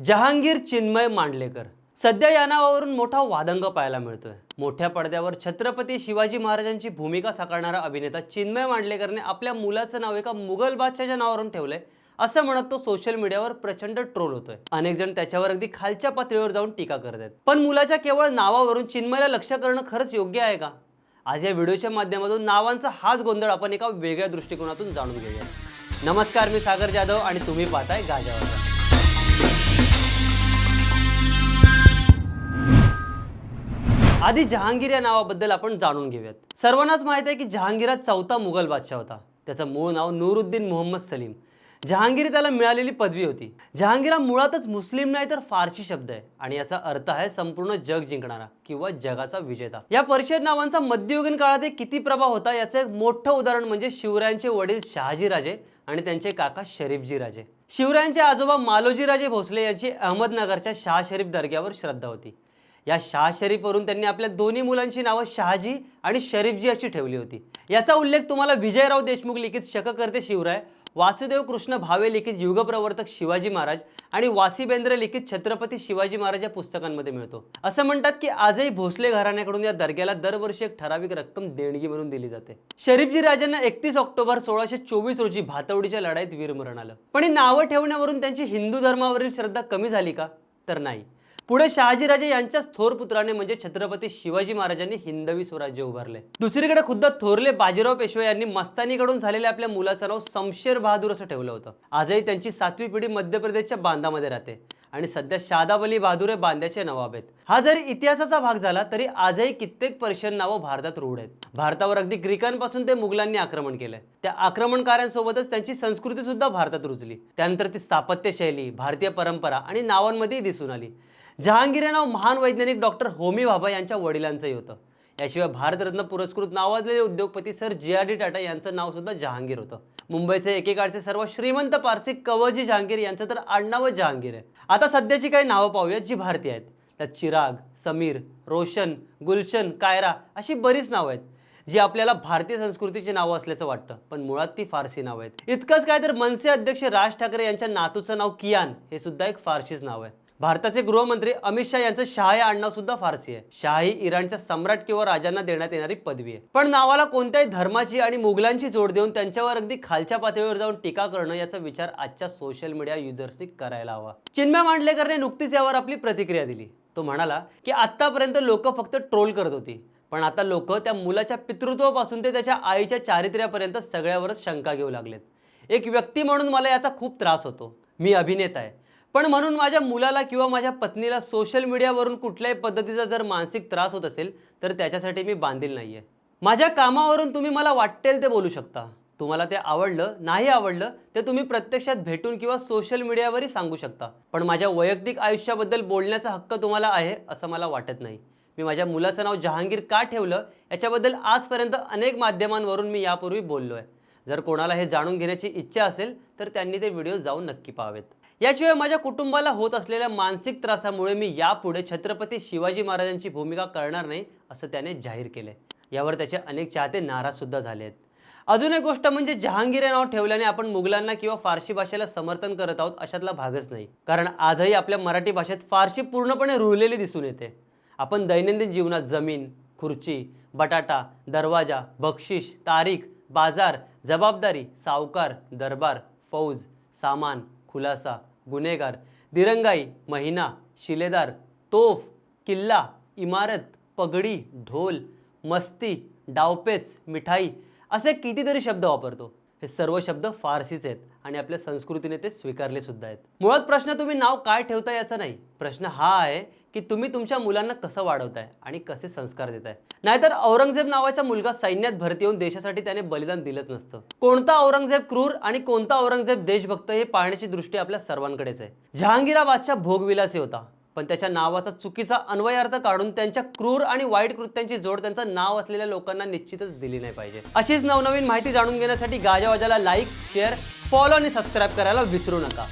जहांगीर चिन्मय मांडलेकर. सध्या या नावावरून मोठा वादंग पाहायला मिळतोय. मोठ्या पडद्यावर छत्रपती शिवाजी महाराजांची भूमिका साकारणारा अभिनेता चिन्मय मांडलेकरने आपल्या मुलाचं नाव एका मुघल बादशाच्या नावावरून ठेवलंय असं म्हणत तो सोशल मीडियावर प्रचंड ट्रोल होतोय. अनेक जण त्याच्यावर अगदी खालच्या पातळीवर जाऊन टीका करत आहेत पण मुलाच्या केवळ नावावरून चिन्मयला लक्ष करणं खरंच योग्य आहे का? आज या व्हिडिओच्या माध्यमातून नावांचा हाच गोंधळ आपण एका वेगळ्या दृष्टिकोनातून जाणून घेऊया नमस्कार मी सागर जाधव आणि तुम्ही पाहताय गाजावाजा आधी जहांगीर या नावाबद्दल आपण जाणून घेऊयात. सर्वांनाच माहीत आहे की जहांगीर हा चौथा मुघल बादशाह होता. त्याचं मूळ नाव नूरुद्दीन मोहम्मद सलीम. जहांगीर त्याला मिळालेली पदवी होती. जहांगीर हा मुळातच मुस्लिम नाही तर फारसी शब्द आहे आणि याचा अर्थ आहे संपूर्ण जग जिंकणारा किंवा जगाचा विजेता. या परिषद नावांचा मध्ययुगीन काळात एक किती प्रभाव होता याचं एक मोठं उदाहरण म्हणजे शिवरायांचे वडील शहाजी राजे आणि त्यांचे काका शरीफजी राजे शिवरायांचे आजोबा मालोजी राजे भोसले यांची अहमदनगरच्या शाह शरीफ दर्ग्यावर श्रद्धा होती. या शाह शरीफवरून त्यांनी आपल्या दोन्ही मुलांची नावं शहाजी आणि शरीफजी अशी ठेवली होती. याचा उल्लेख तुम्हाला विजयराव देशमुख लिखित शककर्ते शिवराय वासुदेव कृष्ण भावे लिखित युगप्रवर्तक शिवाजी महाराज आणि वासीबेंद्र लिखित छत्रपती शिवाजी महाराज या पुस्तकांमध्ये मिळतो. असं म्हणतात की आजही भोसले घराण्याकडून या दर्ग्याला दरवर्षी एक ठराविक रक्कम देणगी म्हणून दिली जाते. शरीफजी राजांना एकतीस ऑक्टोबर सोळाशे चोवीस रोजी भातवडीच्या लढाईत वीरमरण आलं. पण ही नावं ठेवण्यावरून त्यांची हिंदू धर्मावरील श्रद्धा कमी झाली का? तर नाही. पुढे शहाजीराजे यांच्याच थोर पुत्राने म्हणजे छत्रपती शिवाजी महाराजांनी हिंदवी स्वराज्य उभारले. दुसरीकडे खुद्द थोरले बाजीराव पेशवे यांनी मस्तानीकडून झालेल्या आपल्या मुलाचं नाव समशेर बहादूर असं ठेवलं होतं. आजही त्यांची सातवी पिढी मध्य प्रदेशच्या बांधामध्ये राहते आणि सध्या शादाब अली बहादूर हे बांद्याचे नवाब आहेत. हा जरी इतिहासाचा भाग झाला तरी आजही कित्येक पर्शियन नावं भारतात रूढ आहेत. भारतावर अगदी ग्रीकांपासून ते मुघलांनी आक्रमण केलंय. त्या आक्रमणकारांसोबतच त्यांची संस्कृती सुद्धा भारतात रुजली. त्यानंतर ती स्थापत्य शैली भारतीय परंपरा आणि नावांमध्येही दिसून आली. जहांगीर हे नाव महान वैज्ञानिक डॉक्टर होमी भाभा यांच्या वडिलांचंही होतं. याशिवाय भारतरत्न पुरस्कृत नावाजलेले उद्योगपती sir J R D Tata यांचं नाव सुद्धा जहांगीर होतं. मुंबईचे एकेकाळचे सर्व श्रीमंत पारसी कवजी जहांगीर यांचं तर आडनावच जहांगीर आहे. आता सध्याची काही नावं पाहूयात जी भारतीय आहेत. त्यात चिराग समीर रोशन गुलशन कायरा अशी बरीच नावं आहेत. जी आपल्याला भारतीय संस्कृतीची नावं असल्याचं वाटतं. पण मुळात ती फारसी नावं आहेत. इतकंच काय तर मनसे अध्यक्ष राज ठाकरे यांच्या नातूचं नाव कियान हे सुद्धा एक फारशीच नाव आहे. भारताचे गृहमंत्री अमित शहा यांचं शाह या आडनाव सुद्धा फारसी आहे. शाह ही इराणच्या सम्राट किंवा राजांना देण्यात येणारी पदवी आहे. पण नावाला कोणत्याही धर्माची आणि मुघलांची जोड देऊन त्यांच्यावर अगदी खालच्या पातळीवर जाऊन टीका करणं याचा विचार आजच्या सोशल मीडिया युजर्सनी करायला हवा. चिन्मय मांडलेकरने नुकतीच यावर आपली प्रतिक्रिया दिली. तो म्हणाला की आतापर्यंत लोक फक्त ट्रोल करत होती. पण आता लोक त्या मुलाच्या पितृत्वापासून ते त्याच्या आईच्या चारित्र्यापर्यंत सगळ्यावरच शंका घेऊ लागलेत. एक व्यक्ती म्हणून मला याचा खूप त्रास होतो. मी अभिनेता आहे. पण म्हणून माझ्या मुलाला किंवा माझ्या पत्नीला सोशल मीडियावरून कुठल्याही पद्धतीचा जर मानसिक त्रास होत असेल तर त्याच्यासाठी मी बांधील नाहीये. माझ्या कामावरून तुम्ही मला वाटेल ते बोलू शकता. तुम्हाला ते आवडलं नाही आवडलं ते तुम्ही प्रत्यक्षात भेटून किंवा सोशल मीडियावरही सांगू शकता. पण माझ्या वैयक्तिक आयुष्याबद्दल बोलण्याचा हक्क तुम्हाला आहे असं मला वाटत नाही. मी माझ्या मुलाचं नाव जहांगीर का ठेवलं याच्याबद्दल आजपर्यंत अनेक माध्यमांवरून मी यापूर्वी बोललो आहे जर कोणाला हे जाणून घेण्याची इच्छा असेल तर त्यांनी ते व्हिडिओ जाऊन नक्की पाहावेत. याशिवाय माझ्या कुटुंबाला होत असलेल्या मानसिक त्रासामुळे मी यापुढे छत्रपती शिवाजी महाराजांची भूमिका करणार नाही असं त्याने जाहीर केलंय. यावर त्याचे अनेक चाहते नाराज सुद्धा झाले आहेत अजून एक गोष्ट म्हणजे जहांगीर हे नाव ठेवल्याने आपण मुघलांना किंवा फारसी भाषेला समर्थन करत आहोत अशातला भागच नाही. कारण आजही आपल्या मराठी भाषेत फारशी पूर्णपणे रुळलेली दिसून येते. आपण दैनंदिन जीवनात जमीन खुर्ची बटाटा दरवाजा बक्षीस तारीख बाजार जबाबदारी सावकार दरबार फौज सामान खुलासा गुन्हेगार दिरंगाई महिना शिलेदार तोफ किल्ला इमारत पगडी ढोल मस्ती डावपेच मिठाई असे कितीतरी शब्द वापरतो. हे सर्व शब्द फारसीचे आहेत आणि आपल्या संस्कृतीने ते स्वीकारले सुद्धा आहेत. मुळात प्रश्न तुम्ही नाव काय ठेवता याचा नाही. प्रश्न हा आहे की तुम्ही तुमच्या मुलांना कसं वाढवताय आणि कसे संस्कार देताय? नाहीतर औरंगजेब नावाचा मुलगा सैन्यात भरती येऊन देशासाठी त्याने बलिदान दिलंच नसतं. कोणता औरंगजेब क्रूर आणि कोणता औरंगजेब देशभक्त हे पाहण्याची दृष्टी आपल्या सर्वांकडेच आहे. जहांगीराबादच्या बादशाह भोगविलासी होता पण त्याच्या नावाचा चुकीचा अन्वयार्थ काढून त्यांच्या क्रूर आणि वाईट कृत्यांची जोड त्यांचं नाव असलेल्या लोकांना निश्चितच दिली नाही पाहिजे. अशीच नवनवीन माहिती जाणून घेण्यासाठी गाजावाजाला लाईक शेअर फॉलो आणि सबस्क्राईब करायला विसरू नका.